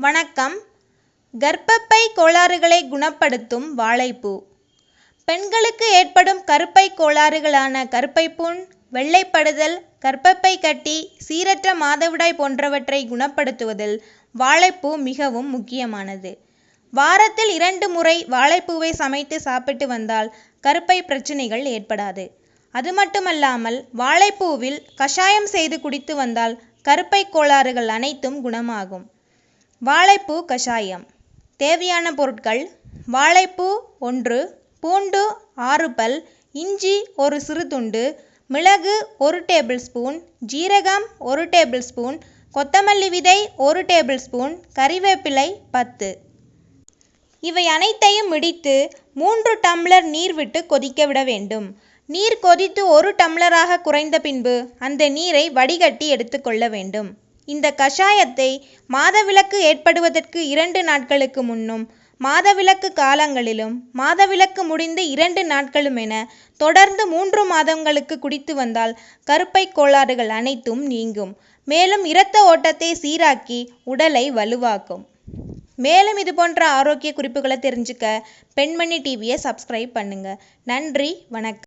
வணக்கம். கர்ப்பப்பை கோளாறுகளை குணப்படுத்தும் வாழைப்பூ. பெண்களுக்கு ஏற்படும் கருப்பை கோளாறுகளான கருப்பைப்புண் வெள்ளைப்படுதல் கர்ப்பப்பை கட்டி சீரற்ற மாதவிடாய் போன்றவற்றை குணப்படுத்துவதில் வாழைப்பூ மிகவும் முக்கியமானது. வாரத்தில் இரண்டு முறை வாழைப்பூவை சமைத்து சாப்பிட்டு வந்தால் கருப்பை பிரச்சனைகள் ஏற்படாது. அது மட்டுமல்லாமல் வாழைப்பூவில் கஷாயம் செய்து குடித்து வந்தால் கருப்பை கோளாறுகள் அனைத்தும் குணமாகும். வாழைப்பூ கஷாயம். தேவையான பொருட்கள் வாழைப்பூ ஒன்று பூண்டு ஆறு பல் இஞ்சி ஒரு சிறு துண்டு மிளகு ஒரு டேபிள் ஸ்பூன் ஜீரகம் ஒரு டேபிள் ஸ்பூன் கொத்தமல்லி விதை ஒரு டேபிள் ஸ்பூன் கறிவேப்பிலை பத்து. இவை அனைத்தையும் இடித்து மூன்று டம்ளர் நீர் விட்டு கொதிக்க விட வேண்டும். நீர் கொதித்து ஒரு டம்ளராக குறைந்த பின்பு அந்த நீரை வடிகட்டி எடுத்துக்கொள்ள வேண்டும். இந்த கஷாயத்தை மாதவிலக்கு ஏற்படுவதற்கு இரண்டு நாட்களுக்கு முன்னும் மாதவிலக்கு காலங்களிலும் மாதவிலக்கு முடிந்து இரண்டு நாட்களும் என தொடர்ந்து மூன்று மாதங்களுக்கு குடித்து வந்தால் கருப்பை கோளாறுகள் அனைத்தும் நீங்கும். மேலும் இரத்த ஓட்டத்தை சீராக்கி உடலை வலுவாக்கும். மேலும் இது போன்ற ஆரோக்கிய குறிப்புகளை தெரிஞ்சுக்க பெண்மணி டிவியை சப்ஸ்கிரைப் பண்ணுங்க. நன்றி வணக்கம்.